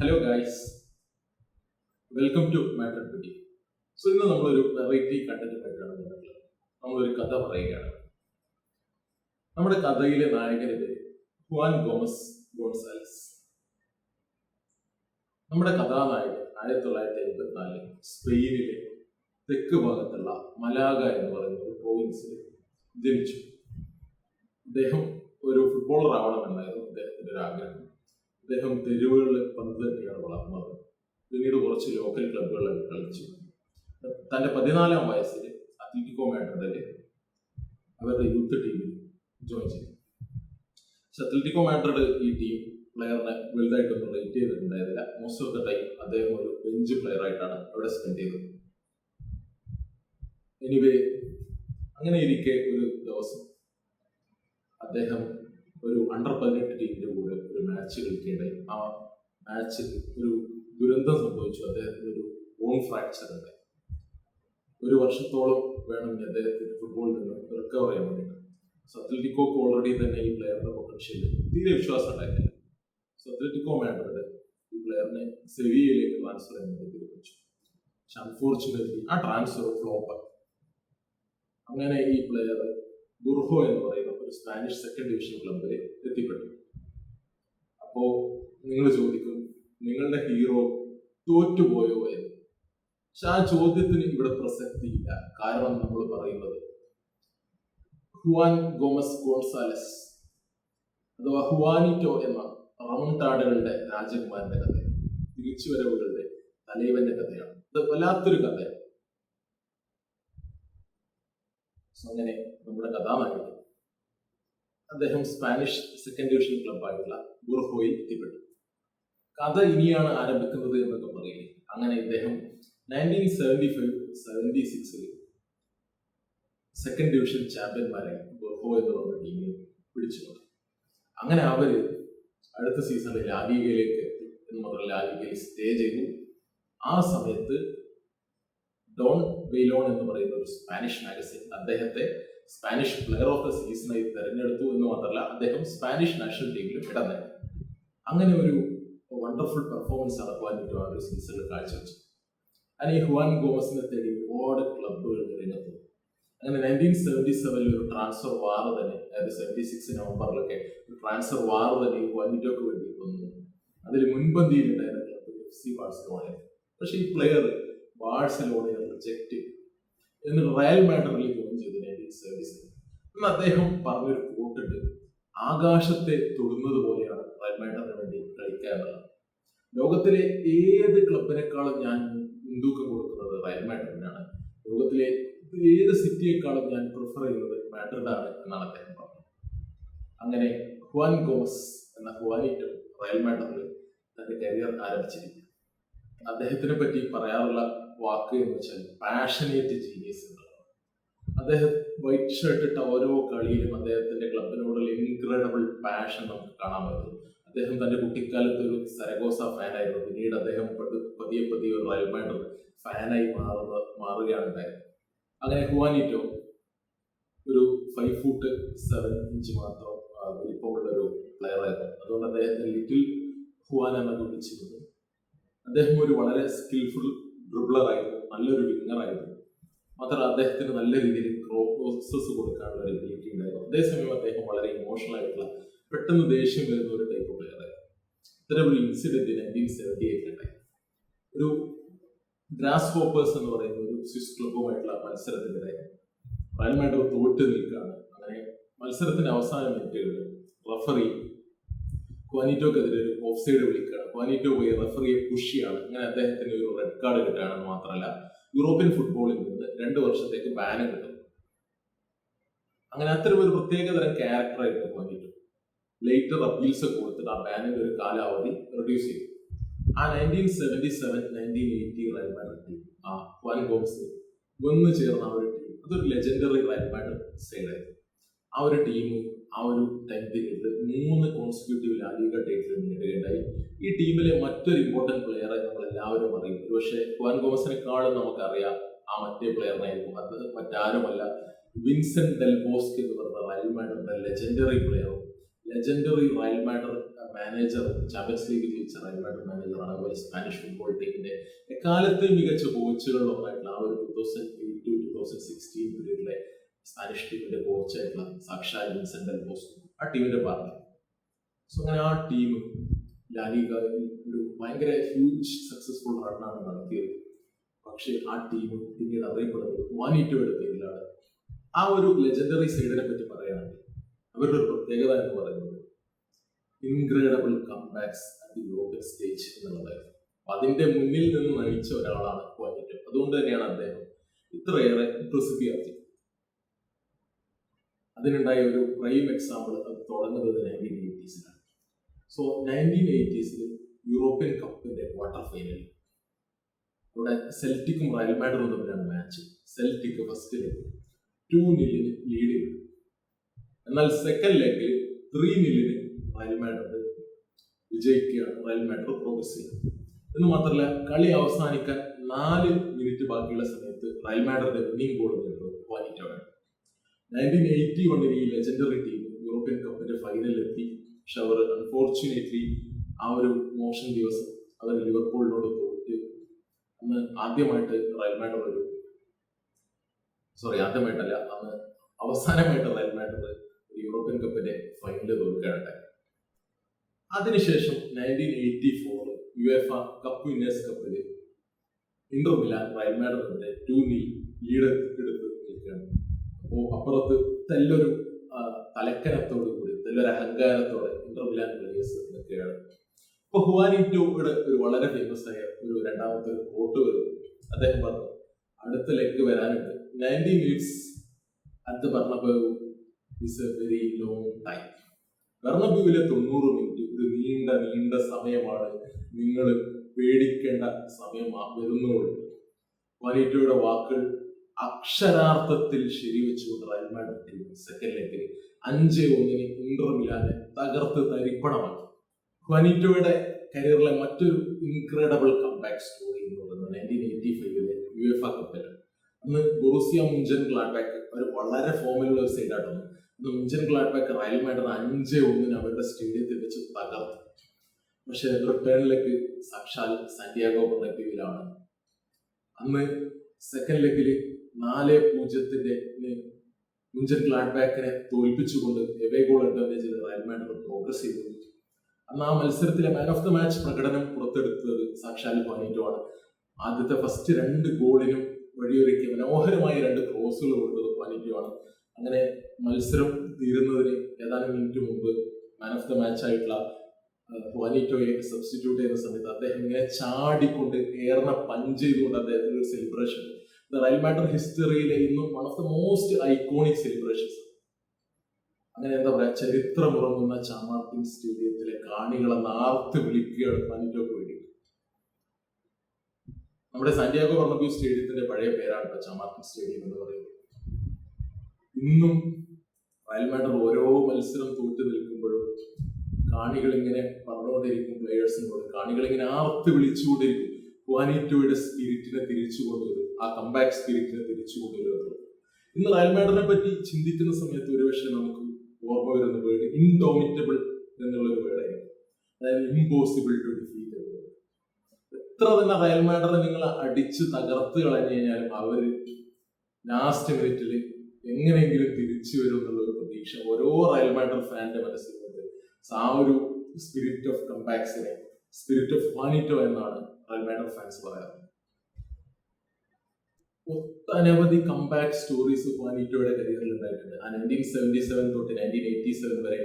Hello guys welcome to matter പിടി so ഇന്ന് നമ്മളൊരു വെറൈറ്റി കണ്ടന്റുമായിട്ടാണ് വന്നിട്ടുള്ളത്. നമ്മളൊരു കഥ പറയുകയാണ്. നമ്മുടെ കഥയിലെ നായകന്റെ പേര് ഹുവാൻ ഗോമസ് ഗോൺസാലസ് നമ്മുടെ കഥാനായകൻ ആയിരത്തി തൊള്ളായിരത്തി എഴുപത്തിനാലിൽ സ്പെയിനിലെ തെക്ക് ഭാഗത്തുള്ള മലാഗ എന്ന് പറയുന്ന ഒരു പ്രോവിൻസിൽ ജനിച്ചു. അദ്ദേഹം ഒരു ഫുട്ബോളർ ആവണമെന്നായിരുന്നു അദ്ദേഹത്തിന്റെ ഒരു ആഗ്രഹം. അദ്ദേഹം തെരുവുകളിൽ പന്ത് തട്ടിയാണ് വളർന്നത്. പിന്നീട് കുറച്ച് ലോക്കൽ ക്ലബുകളിലൊക്കെ കളിച്ചു. തന്റെ പതിനാലാം വയസ്സിൽ അത്ലറ്റിക്കോ മാഡ്രിഡിൽ അവരുടെ യൂത്ത് ടീമിൽ ജോയിൻ ചെയ്തു. പക്ഷെ അത്ലറ്റിക്കോ മാഡ്രിഡ് ഈ ടീം പ്ലെയറിനെ വലുതായിട്ടൊന്നും റേറ്റ് ചെയ്തിട്ടുണ്ടായിരുന്നില്ല. മോസ്റ്റ് ഓഫ് ദ ടൈം അദ്ദേഹം ഒരു ബെഞ്ച് പ്ലെയർ ആയിട്ടാണ് അവിടെ സ്പെൻഡ് ചെയ്തത്. എനിവേ അങ്ങനെ ഇരിക്കെ ഒരു ദിവസം അദ്ദേഹം ഒരു അണ്ടർ പതിനെട്ട് ടീമിന്റെ കൂടെ ഒരു മാച്ച് കളിക്കുകയുണ്ടായി ആ മാച്ചിൽ ഒരു ദുരന്തം സംഭവിച്ചു. അദ്ദേഹത്തിന് ഒരു ബോൺ ഫ്രാക്ചർ ഉണ്ടായി ഒരു വർഷത്തോളം വേണമെങ്കിൽ അദ്ദേഹത്തിന് ഫുട്ബോളിൽ നിന്ന് റിക്കവർ ചെയ്യാൻ വേണ്ടിയിട്ട് സോ ഓൾറെഡി തന്നെ ഈ പ്ലെയറിന്റെ പൊട്ടൻഷ്യൽ തീരെ വിശ്വാസം ഉണ്ടായിരുന്നില്ല സോ അത്ലറ്റിക്കോ ഈ പ്ലെയറിനെ സെവിയയിലേക്ക് ട്രാൻസ്ഫർ ചെയ്യാൻ വേണ്ടി തീരുമാനിച്ചു. പക്ഷെ അൺഫോർച്ചുനേറ്റ്ലി ആ ട്രാൻസ്ഫർ ഫ്ലോപ്പ് അങ്ങനെ ഈ പ്ലെയർ ഗുർഹോ എന്ന് പറയുന്ന ഒരു സ്പാനിഷ് സെക്കൻഡ് ഡിവിഷൻ ക്ലബ് വരെ എത്തിപ്പെട്ടു. അപ്പോ നിങ്ങൾ ചോദിക്കും നിങ്ങളുടെ ഹീറോ തോറ്റുപോയോ എന്ന്. പക്ഷെ ആ ചോദ്യത്തിന് ഇവിടെ പ്രസക്തിയില്ല കാരണം നമ്മൾ പറയുന്നത് ഹുവാൻ ഗോമസ് ഗോൺസാലസ് അഥവാ ഹുവാനിറ്റോ എന്ന റൗണ്ടാടുകളുടെ രാജകുമാരന്റെ കഥ. തിരിച്ചുവരവുകളുടെ തലൈവന്റെ കഥയാണ്. ഇത് വല്ലാത്തൊരു കഥയാണ്. അങ്ങനെ നമ്മുടെ കഥാനായകൻ അദ്ദേഹം സ്പാനിഷ് സെക്കൻഡ് ഡിവിഷൻ ക്ലബായിട്ടുള്ള ബുർഹോയിൽ എത്തിപ്പെട്ടു. കഥ ഇനിയാണ് ആരംഭിക്കുന്നത് എന്നൊക്കെ പറയില്ലേ? അങ്ങനെ ഇദ്ദേഹം നയന്റീൻ സെവന്റി ഫൈവ് സെവന്റി സിക്സിൽ സെക്കൻഡ് ഡിവിഷൻ ചാമ്പ്യന്മാരെ ഗുർഹോ എന്ന് പറഞ്ഞ ടീമിനെ പിടിച്ചു അങ്ങനെ അവർ അടുത്ത സീസണിൽ ലാലികയിലേക്ക് എത്തി. എന്ന് മാത്രമല്ല ലാലികയിൽ സ്റ്റേ ചെയ്തു. ആ സമയത്ത് ഡോൺ ബെയ്ലോൺ എന്ന് പറയുന്ന ഒരു സ്പാനിഷ് മാഗസിൻ അദ്ദേഹത്തെ സ്പാനിഷ് പ്ലെയർ ഓഫ് ദ സീസണായി തെരഞ്ഞെടുത്തു എന്ന് മാത്രമല്ല അദ്ദേഹം സ്പാനിഷ് നാഷണൽ ടീമിലും ഇടം നേടി. അങ്ങനെ ഒരു വണ്ടർഫുൾ പെർഫോമൻസ് ആണ് ഹുവാൻ വിറ്റോ ആ ഒരു സീസണിൽ കാഴ്ചവെച്ചു. അങ്ങനെ ഈ ഹുവാൻ ഗോമസിനെ തേടി ഒരുപാട് ക്ലബുകൾ വന്നു. അങ്ങനെ നയന്റീൻ സെവന്റി സെവനിൽ ഒരു ട്രാൻസ്ഫർ വാർ തന്നെ അതായത് സെവന്റി സിക്സ് നവംബറിലൊക്കെ ഒരു ട്രാൻസ്ഫർ വാർ തന്നെ ഈ ഹുവാൻ വിറ്റോക്ക് വേണ്ടി വന്നു. അതിൽ മുൻപന്തിയിലുണ്ടായിരുന്ന ക്ലബ് എഫ് സി ബാഴ്സലോണയാണ് പക്ഷേ ഈ പ്ലെയർ ബാഴ്സലോണയെ റിജക്റ്റ് ചെയ്തു. എന്നിട്ട് റയൽ മാഡറിൽ ജോയിൻ ചെയ്തു നയന്റീൻ സെവൻ എന്ന് അദ്ദേഹം പറഞ്ഞൊരു കോട്ടുണ്ട് ആകാശത്തെ തൊടുന്നത് പോലെയാണ് റയൽ മാഡറിന് വേണ്ടി കളിക്കുക എന്നുള്ളത് ലോകത്തിലെ ഏത് ക്ലബിനേക്കാളും ഞാൻ മുൻതൂക്കം കൊടുക്കുന്നത് റയൽ മാഡറിനാണ് ലോകത്തിലെ ഏത് സിറ്റിയെക്കാളും ഞാൻ പ്രിഫർ ചെയ്യുന്നത് മാഡ്രിഡാണ് എന്നാണ് അദ്ദേഹം പറഞ്ഞത്. അങ്ങനെ ഹുവാൻ ഗോമസ് എന്ന ഹുവാനിറ്റോ റയൽ മാഡറിൽ തന്റെ കരിയർ ആരംഭിച്ചിരിക്കുന്നു. അദ്ദേഹത്തിനെ പറ്റി പറയാറുള്ള വാക്ക് എന്ന് വെച്ചാൽ പാഷനേറ്റ് ജീനിയസ് അദ്ദേഹം വൈറ്റ് ഷർട്ട് ഇട്ട ഓരോ കളിയിലും അദ്ദേഹത്തിന്റെ ക്ലബിനോടുള്ള ഇൻക്രെഡിബിൾ പാഷൻ നമുക്ക് കാണാൻ പറ്റും. അദ്ദേഹം തന്റെ കുട്ടിക്കാലത്ത് ഒരു സരഗോസ ഫാൻ ആയിരുന്നു. പിന്നീട് അദ്ദേഹം പതിയെ പതിയെ ഒരു റയൽ മാഡ്രിഡ് ഫാനായി മാറുന്ന മാറുകയാണ് അങ്ങനെ ഹുവാനിറ്റോ ഒരു ഫൈവ് ഫൂട്ട് സെവൻ ഇഞ്ച് മാത്രം വലിപ്പമുള്ള ഒരു പ്ലെയർ ആയിരുന്നു. അതുകൊണ്ട് അദ്ദേഹത്തെ ലിറ്റിൽ ഹുവാൻ എന്നൊക്കെ വിളിച്ചിരുന്നു. അദ്ദേഹം ഒരു വളരെ സ്കിൽഫുൾ ഡ്രിബ്ലർ ആയിരുന്നു നല്ലൊരു വിങ്ങർ ആയിരുന്നു. മാത്രമല്ല അദ്ദേഹത്തിന് നല്ല രീതിയിൽ പ്രോസസ് കൊടുക്കാനുള്ള ഒരു എബിലിറ്റി ഉണ്ടായിരുന്നു. അതേസമയം അദ്ദേഹം വളരെ ഇമോഷണൽ ആയിട്ടുള്ള പെട്ടെന്ന് ദേഷ്യം വരുന്ന ഒരു ടൈപ്പ് പ്ലെയർ ആയിരുന്നു. ഇത്തരം ഒരു ഇൻസിഡന്റ് നയന്റീൻ സെവന്റി എയ്റ്റിലുണ്ടായി ഒരു ഗ്രാസ് ഹോപ്പേഴ്സ് എന്ന് പറയുന്ന ഒരു സ്വിസ് ക്ലബുമായിട്ടുള്ള മത്സരത്തിനിടെ റയൽ മാഡ്രിഡ് തോറ്റ് നിൽക്കുകയാണ്. അങ്ങനെ മത്സരത്തിന്റെ അവസാന മിനിറ്റുകളിൽ റഫറി ക്വാനിറ്റോക്കെതിരെ ഒരു ഓഫ് സൈഡ് വിളിക്കുകയാണ്. ക്വാനിറ്റോ പോയി റഫറിയെ പുഷ് ചെയ്യാണ്. അദ്ദേഹത്തിന് ഒരു റെഡ് കാർഡ് കിട്ടുകയാണെന്ന് മാത്രമല്ല യൂറോപ്യൻ ഫുട്ബോളിൽ നിന്ന് രണ്ട് വർഷത്തേക്ക് ബാന് കിട്ടും അങ്ങനെ അത്തരം ഒരു പ്രത്യേകതരം ക്യാരക്ടറായിരുന്നു ക്വാനിറ്റോ ലേറ്റർ അപ്പീൽസ് കൊടുത്തിട്ട് ആ ബാനിന്റെ ഒരു കാലാവധി റെഡ്യൂസ് ചെയ്തു. ആ nineteen seventy seven nineteen eighty Real Madrid team ആ ക്വാൻ ബോക്സ് വന്നു ചേർന്ന ആ ഒരു ടീം അതൊരു ലെജൻഡറി റയൽ മാഡ്രിഡ് സൈഡായിരുന്നു ആ ഒരു ടീം ആ ഒരു ടൈം പീരീഡിൽ മൂന്ന് കോൺസ്റ്റിറ്റ്യൂട്ടീവ് ലാലിക ടൈറ്റിൽ നേടുകയുണ്ടായി. ഈ ടീമിലെ മറ്റൊരു ഇമ്പോർട്ടന്റ് പ്ലെയറെ നമ്മൾ എല്ലാവരും അറിയും. പക്ഷേ ക്വാൻ ഗോമസിനെക്കാളും നമുക്കറിയാം ആ മറ്റേ പ്ലെയറിനായിരിക്കും അത് മറ്റാരുമല്ല. വിൻസെന്റ് ഡെൽ എന്ന് പറഞ്ഞ റയൽ മാഡറിന്റെ legendary പ്ലെയറും legendary Real Madrid manager Champions League ജയിച്ച റയൽ മാഡർ മാനേജറാണ് അതുപോലെ സ്പാനിഷ് ഫുട്ബോൾ ടീമിന്റെ എക്കാലത്തെ മികച്ച കോച്ചുകളിലൊന്നായിട്ടുള്ള ആ ഒരു two thousand eight two thousand sixteen പീരീഡിലെ Spanish ടീമിന്റെ കോച്ചായിട്ടുള്ള സാക്ഷാൽ വിൻസെന്റ് ആ ടീമിന്റെ പാർട്ടി സോ അങ്ങനെ ആ ടീം ലാലിക ഒരു ഭയങ്കര ഹ്യൂജ് സക്സസ്ഫുൾ റണ്ണാണ് നടത്തിയത്. പക്ഷേ ആ ടീം പിന്നീട് അറിയപ്പെടുന്നത് വാനിറ്റോയുടെ പേരിലാണ് ആ ഒരു ലെജൻഡറി സൈഡിനെ പറ്റി പറയുകയാണെങ്കിൽ അവരുടെ ഒരു പ്രത്യേകത എന്ന് പറയുന്നത് incredible comebacks at the local stage എന്നുള്ളതായിരുന്നു. അതിന്റെ മുന്നിൽ നിന്ന് നയിച്ച ഒരാളാണ് മാനിറ്റോ അതുകൊണ്ട് തന്നെയാണ് അദ്ദേഹം ഇത്രയേറെ പ്രസിദ്ധിയാർജിച്ചത് അതിനുണ്ടായ ഒരു പ്രൈം എക്സാമ്പിൾ അത് തുടങ്ങുന്നത് നയന്റീൻ എയ്റ്റീസിലാണ് സോ നയന്റീൻ എയ്റ്റീസിൽ യൂറോപ്യൻ കപ്പിന്റെ ക്വാർട്ടർ ഫൈനൽ ഇവിടെ സെൽറ്റിക്കും റയൽ മാഡ്രിഡും തമ്മിലാണ് match Celtic first leg two നില്ലിന് lead ചെയ്തു. എന്നാൽ സെക്കൻഡ് ലെഗിൽ ത്രീ നില്ലിന് റയൽ മാഡ്രിഡ് വിജയിക്കുകയാണ് റയൽ മാഡ്രിഡ് പ്രോഗ്രസ് ചെയ്യുന്നത് എന്ന് മാത്രമല്ല കളി അവസാനിക്കാൻ നാല് മിനിറ്റ് ബാക്കിയുള്ള സമയത്ത് റയൽ മാഡ്രിഡ് വിന്നിംഗ് ഗോൾ വാനിറ്റോയാണ് നയന്റീൻ എയ്റ്റി ഈ ലെജൻഡറി ടീം യൂറോപ്യൻ കപ്പിന്റെ ഫൈനലിൽ എത്തി. പക്ഷെ അവർ അൺഫോർച്ചുനേറ്റ്ലി ആ ഒരു മോശം ദിവസം അവർ ലിവർപൂളിനോട് തോറ്റ്. അന്ന് ആദ്യമായിട്ട് റയൽ മാഡ്രിഡ് ഒരു സോറി ആദ്യമായിട്ടല്ല അന്ന് അവസാനമായിട്ട് റയൽ മാഡ്രിഡ് യൂറോപ്യൻ കപ്പിന്റെ ഫൈനലിൽ തോൽക്കുകയാണ്. അതിനുശേഷം nineteen eighty four U F cup winners കപ്പിൽ ഇന്റർ മിലാൻ റയൽ മാഡ്രിഡിന്റെ നീ ലീഡ് എടുത്ത്. അപ്പുറത്ത് തെല്ലൊരു തലക്കനത്തോടു കൂടി തെല്ലൊരു അഹങ്കാരത്തോടെ ഇന്റർ മിലാൻ പ്ലേയേഴ്സ് എന്നൊക്കെയാണ് ഇപ്പൊ ഹുവാനിറ്റോയുടെ ഒരു വളരെ ഫേമസ് ആയ ഒരു രണ്ടാമത്തെ കോട്ട് വരും. അദ്ദേഹം പറഞ്ഞു അടുത്ത ലെഗ് വരാനുണ്ട്. നയന്റി മിനിറ്റ്സ് അടുത്ത് പറഞ്ഞപ്പോൾ is a very long time ബർണബുവിലെ തൊണ്ണൂറ് മിനിറ്റ് ഒരു നീണ്ട നീണ്ട സമയമാണ് നിങ്ങൾ പേടിക്കേണ്ട സമയം വരുന്നുള്ളൂ. വനീറ്റോയുടെ വാക്കുകൾ അക്ഷരാർത്ഥത്തിൽ ശരിവെച്ചുകൊണ്ട് റയൽ മാഡ്രിഡ് സെക്കൻഡ് ലെഗിൽ അഞ്ച് ഒന്നിന് ഇന്റർ തകർത്ത് തരിപ്പണമാക്കി. വനിറ്റോയുടെ കരിയറിലെ മറ്റൊരു ഇൻക്രെഡിബിൾ കംബാക്ക് സ്റ്റോറി എന്ന് പറയുന്നത് നയന്റീൻ എയ്റ്റി ഫൈവിലെ യു എഫ് കപ്പിൽ അന്ന് ബൊറൂസിയ മുഞ്ചൻ ഗ്ലാഡ്ബാക്ക് അവർ വളരെ ഫോമിലുള്ള ഒരു സൈഡാട്ടോ അന്ന് മുഞ്ചൻ ഗ്ലാഡ്ബാക്ക് റയൽ മാഡ്രിഡ് അഞ്ച് ഒന്നിന് അവരുടെ സ്റ്റേഡിയത്തിൽ വെച്ച് തകർത്തു. പക്ഷെ റിട്ടേണിലേക്ക് സാക്ഷാൽ സാന്റിയാഗോ ബർണബ്യൂവിലാണ് അന്ന് സെക്കൻഡ് ലെഗിൽ നാല് പൂജ്യത്തിന്റെ മുഞ്ചൻ ക്ലാഡ്ബാക്കിനെ തോൽപ്പിച്ചുകൊണ്ട് എവേ ഗോൾ അഡ്വാന്റേജിൽ റയൽ മാഡ്രിഡ് പ്രോഗ്രസ് ചെയ്തു അന്ന് ആ മത്സരത്തിലെ മാൻ ഓഫ് ദ മാച്ച് പ്രകടനം പുറത്തെടുത്തത് സാക്ഷാൽ പോയിന്റോ ആണ്. ആദ്യത്തെ ഫസ്റ്റ് രണ്ട് ഗോളിനും വഴിയൊരുക്കിയ മനോഹരമായ രണ്ട് ക്രോസുകൾ കൊണ്ടത് പോയിന്റോ ആണ്. അങ്ങനെ മത്സരം തീരുന്നതിന് ഏതാനും മിനിറ്റ് മുമ്പ് മാൻ ഓഫ് ദ മാച്ച് ആയിട്ടുള്ള ഹുവാനിറ്റോയെ സബ്സ്റ്റിറ്റ്യൂട്ട് ചെയ്യുന്ന സമയത്ത് അദ്ദേഹം ഇങ്ങനെ ചാടിക്കൊണ്ട് ഏർന്ന പഞ്ച് ചെയ്തുകൊണ്ട് അദ്ദേഹത്തിന് ഒരു സെലിബ്രേഷൻ റയൽ മാഡ്രിഡ് ഹിസ്റ്ററിയിലെ ഇന്നും one of the most iconic celebrations അങ്ങനെ എന്താ പറയാ ചരിത്രമുറങ്ങുന്ന ചാമാർട്ടിൻ സ്റ്റേഡിയത്തിലെ കാണികളെ നാർത്ത് വിളിക്കുകയാണ് പനിറ്റോക്ക് വേണ്ടി. നമ്മുടെ സാന്റിയാഗോ ബർണബ്യൂ സ്റ്റേഡിയത്തിന്റെ പഴയ പേരാണ് ചാമാർട്ടിൻ സ്റ്റേഡിയം എന്ന് പറയുന്നത്. ഇന്നും റയൽ മാഡ്രിഡ് ഓരോ മത്സരം തോറ്റു നിൽക്കുമ്പോഴും കാണികൾ ഇങ്ങനെ പറഞ്ഞുകൊണ്ടിരിക്കും പ്ലേയേഴ്സിനോട് കാണികൾ ഇങ്ങനെ ആർത്ത് വിളിച്ചുകൊണ്ടിരിക്കും. ക്വാനിറ്റോയുടെ സ്പിരിറ്റിനെ തിരിച്ചു കൊണ്ടുവരും ആ കമ്പാക്ട് സ്പിരിറ്റിനെ തിരിച്ചു കൊണ്ടുവരുന്നത്. ഇന്ന് റയൽ മാഡറിനെ പറ്റി ചിന്തിക്കുന്ന സമയത്ത് ഒരുപക്ഷെ നമുക്ക് ഓർമ്മ വരുന്ന വേർഡ് ഇൻഡോമിറ്റബിൾ എന്നുള്ള ഒരു വേർഡായിരിക്കും അതായത് ഇമ്പോസിബിൾ ടു ഡിഫീറ്റ് എത്ര തന്നെ റയൽ മാഡറിനെ നിങ്ങൾ അടിച്ച് തകർത്ത് കളഞ്ഞു കഴിഞ്ഞാലും അവർ ലാസ്റ്റ് മിനിറ്റിൽ എങ്ങനെയെങ്കിലും തിരിച്ചു വരും എന്നുള്ള ഒരു പ്രതീക്ഷ ഓരോ റയൽ മാഡർ ഫാന്റെ മനസ്സിലുണ്ട് ആ ഒരു സ്പിരിറ്റ് ഓഫ് കമ്പാക്സിനെ സ്പിരിറ്റ് ഓഫ് വാനിറ്റോ എന്നാണ് റയൽ മാഡർ ഫാൻസ് പറയാറ് ഒട്ടനവധി കംബാക്ക് സ്റ്റോറീസ് പോവാനിറ്റോയുടെ കരിയറിൽ ഉണ്ടായിട്ടുണ്ട്. ആ നയന്റീൻ സെവന്റി സെവൻ തൊട്ട് നയന്റീൻ എയ്റ്റി സെവൻ വരെ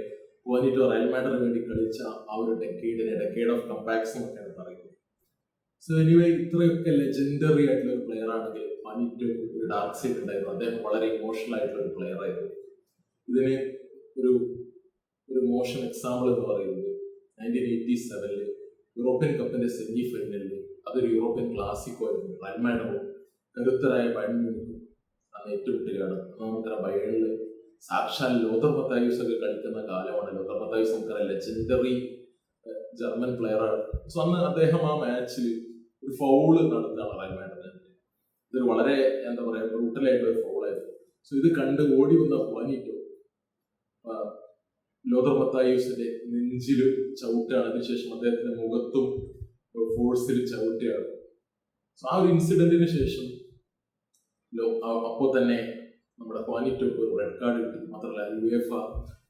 പോവാനിറ്റോ റയൽ മാഡറിന് വേണ്ടി കളിച്ച ആ ഒരു ഡെക്കേഡിനെ ഡെക്കേഡ് ഓഫ് കംബാക്സ് എന്നൊക്കെയാണ് പറയുന്നത്. സോ എനിവേ ഇത്രയൊക്കെ ലെജൻഡറി ആയിട്ടുള്ള ഒരു പ്ലെയർ ആണെങ്കിൽ വാനിറ്റോ ഒരു ഡാർക്ക് സൈഡ് ഉണ്ടായിരുന്നു. അദ്ദേഹം വളരെ ഇമോഷണൽ ആയിട്ടുള്ള ഒരു പ്ലെയർ ആയിരുന്നു. ഇതിന് ഒരു ഒരു മോഷൻ എക്സാമ്പിൾ എന്ന് പറയുന്നത് നയന്റീൻ എയ്റ്റി സെവനിൽ യൂറോപ്യൻ കപ്പിന്റെ സെമി ഫൈനലിൽ അതൊരു യൂറോപ്യൻ ക്ലാസിക്കോ ആയിരുന്നു. റയൽ മാഡറും കരുത്തരായ അന്ന് ഏറ്റുമുട്ടുകയാണ് നമുക്കറിയാം ബയണിൽ സാക്ഷാൽ ലോത്തർ പത്തായുസ് ഒക്കെ കളിക്കുന്ന കാലമാണ്. ലോത്തർ പത്തായുസ് നമുക്കറിയാം ലെജൻഡറി ജർമ്മൻ പ്ലെയർ ആണ്. സോ അന്ന് അദ്ദേഹം ആ മാച്ചിൽ ഒരു ഫൗൾ നടത്തുകയാണ് റയൽ മാഡറിന് ഇതൊരു വളരെ എന്താ പറയുക ബ്രൂട്ടലായിട്ടുള്ള ഒരു ഫൗളായിരുന്നു സോ ഇത് കണ്ട് ഓടി വന്ന ഹുവാനിറ്റോ ലോതർ മത്തായൂസിന്റെ നെഞ്ചിൽ ചവിട്ടാണ് അതിനുശേഷം അദ്ദേഹത്തിന്റെ മുഖത്തും ഫോഴ്സിൽ ചവിട്ടുകയാണ്. സോ ആ ഒരു ഇൻസിഡന്റിന് ശേഷം ലോ- അ- അപ്പോ തന്നെ നമ്മുടെ പാനിറ്റോക്ക് റെഡ് കാർഡ് കിട്ടി. മാത്രമല്ല യു എഫ്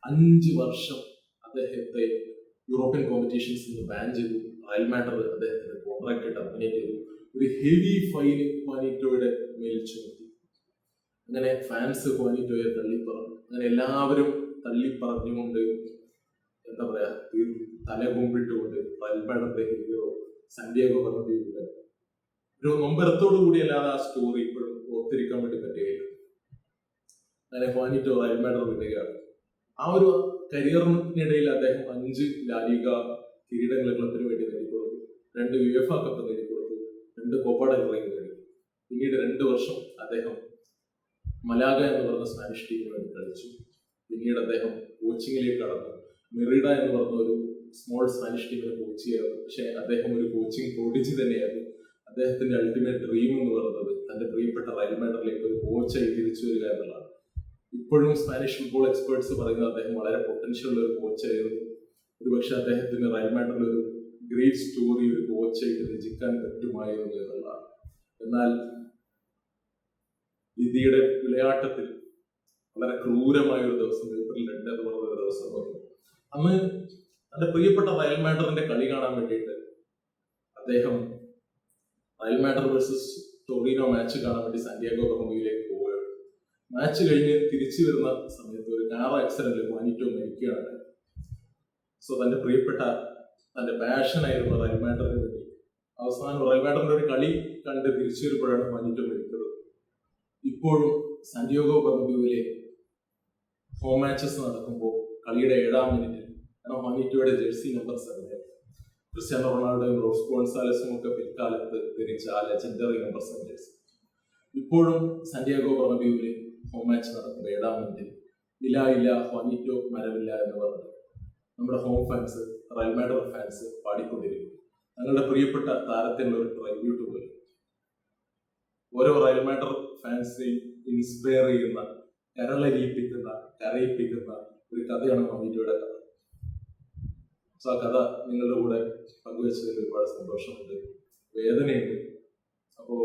അഞ്ച് വർഷം അദ്ദേഹത്തെ യൂറോപ്യൻ കോമ്പറ്റീഷൻസിൽ നിന്ന് ബാൻ ചെയ്തു. റയൽ മാഡർ അദ്ദേഹത്തിന്റെ കോൺട്രാക്ട് ടെർമിനേറ്റ് ചെയ്തു. ഒരു ഹെവി ഫൈൻ പാനിറ്റോയുടെ മേൽ ചുമത്തി. അങ്ങനെ ഫാൻസ് പാനിറ്റോയെ തള്ളിപ്പറഞ്ഞു. അങ്ങനെ എല്ലാവരും തള്ളിപ്പറഞ്ഞുകൊണ്ട് എന്താ പറയാ തല കുമ്പിട്ടുകൊണ്ട് റയൽ മാഡറിന്റെ ഹീറോ ബർണബ്യൂവിന്റെ ഒരു നൊമ്പരത്തോടു കൂടി അല്ലാതെ ആ സ്റ്റോറി ഇപ്പോഴും ഓർത്തിരിക്കാൻ വേണ്ടി പറ്റുകയില്ല. അങ്ങനെ ഫാനിറ്റോ റയൽ വിടുകയാണ്. ആ ഒരു കരിയറിനിടയിൽ അദ്ദേഹം അഞ്ച് ലാലിക കിരീടങ്ങൾ ക്ലബിന് വേണ്ടി നേടിക്കൊടുത്തു. രണ്ട് യു എഫ് കപ്പ് നേടിക്കൊടുത്തു. രണ്ട് കോപ്പ ഡെൽ റേ നേടി പിന്നീട് രണ്ട് വർഷം അദ്ദേഹം മലാഗ എന്ന് പറഞ്ഞ സ്പാനിഷ് ടീമിന് വേണ്ടി കളിച്ചു. പിന്നീട് അദ്ദേഹം കോച്ചിങ്ങിലേക്ക് കടന്നു. മെറിഡ എന്ന് പറഞ്ഞ ഒരു സ്മോൾ സ്പാനിഷ് ടീമിനെ കോച്ച് ചെയ്യാറ് പക്ഷേ അദ്ദേഹം ഒരു കോച്ചിങ് പ്രോഡിജി തന്നെയായിരുന്നു. അദ്ദേഹത്തിന്റെ അൾട്ടിമേറ്റ് ഡ്രീം എന്ന് പറയുന്നത് തന്റെ പ്രിയപ്പെട്ട റയൽ മാഡറിലേക്ക് ഒരു കോച്ചായി തിരിച്ചു വരിക എന്നുള്ളതാണ്. ഇപ്പോഴും സ്പാനിഷ് ഫുട്ബോൾ എക്സ്പേർട്സ് പറയുന്നത് അദ്ദേഹം വളരെ പൊട്ടൻഷ്യൽ ഉള്ള ഒരു കോച്ചായിരുന്നു ഒരുപക്ഷെ അദ്ദേഹത്തിന് റയൽ മാഡറിൽ ഒരു ഗ്രേറ്റ് സ്റ്റോറി ഒരു കോച്ചായിട്ട് രചിക്കാൻ പറ്റുമായിരുന്നു എന്നുള്ളതാണ്. എന്നാൽ വിധിയുടെ വിളയാട്ടത്തിൽ വളരെ ക്രൂരമായ ഒരു ദിവസം ഏപ്രിൽ രണ്ട് എന്ന് പറഞ്ഞ ഒരു ദിവസം വന്നു. അന്ന് തന്റെ പ്രിയപ്പെട്ട റയൽ മാഡറിന്റെ കളി കാണാൻ വേണ്ടിയിട്ട് അദ്ദേഹം Real Madrid versus Torino match കാണാൻ വേണ്ടി സാന്റിയാഗോ ബർമയിലേക്ക് പോവുകയാണ്. മാച്ച് കഴിഞ്ഞ് തിരിച്ചു വരുന്ന സമയത്ത് ഒരു കാർ ആക്സിഡന്റിൽ മാനിറ്റോ മരിക്കുകയാണ്. സോ തന്റെ പ്രിയപ്പെട്ട തന്റെ പാഷനായിരുന്നു റയൽ മാഡറിന് വേണ്ടി. അവസാനം റയൽ മാഡറിന്റെ ഒരു കളി കണ്ട് തിരിച്ചു വരുമ്പോഴാണ് മാനിറ്റോ മരിക്കുന്നത്. ഇപ്പോഴും സാന്റിയാഗോ ബർമബ്യൂവിലെ ഹോം മാച്ചസ് നടക്കുമ്പോൾ കളിയുടെ ഏഴാം മിനിറ്റിൽ മാനിറ്റോയുടെ ജേഴ്സി നമ്പർ സെവൻ ക്രിസ്ത്യാനോ റൊണാൾഡോയും റോസ് ഗോൺസാലസും ഒക്കെ പിൽക്കാലത്ത് തിരിച്ച ആ ലെജൻഡറി നമ്പർ സെഞ്ചേഴ്സ് ഇപ്പോഴും സാന്റിയാഗോ ബർണബ്യൂവിലെ ഹോം മാച്ച് നടക്കുന്ന ഏഴാം മിനിറ്റിൽ ഇല്ല ഇല്ല ഹോനിറ്റോ മരമില്ല എന്ന് പറഞ്ഞ് നമ്മുടെ home fans Real Madrid fans പാടിക്കൊണ്ടിരിക്കും തങ്ങളുടെ പ്രിയപ്പെട്ട താരത്തിനുള്ള ഒരു ട്രൈബ്യൂട്ട് പോലെ. ഓരോ റയൽ മാഡർ ഫാൻസിനെയും ഇൻസ്പയർ ചെയ്യുന്ന കരളരിയിപ്പിക്കുന്ന കരയിപ്പിക്കുന്ന ഒരു കഥയാണ് മമ്മിയുടെ കഥ. സോ ആ കഥ നിങ്ങളുടെ കൂടെ പങ്കുവച്ചതിൽ ഒരുപാട് സന്തോഷമുണ്ട്. വേദനയുണ്ട്. അപ്പോൾ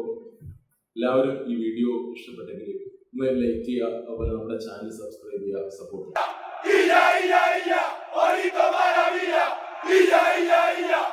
എല്ലാവരും ഈ വീഡിയോ ഇഷ്ടപ്പെട്ടെങ്കിൽ ഒന്ന് ലൈക്ക് ചെയ്യുക അതുപോലെ നമ്മുടെ ചാനൽ സബ്സ്ക്രൈബ് ചെയ്യുക സപ്പോർട്ട് ചെയ്യുക.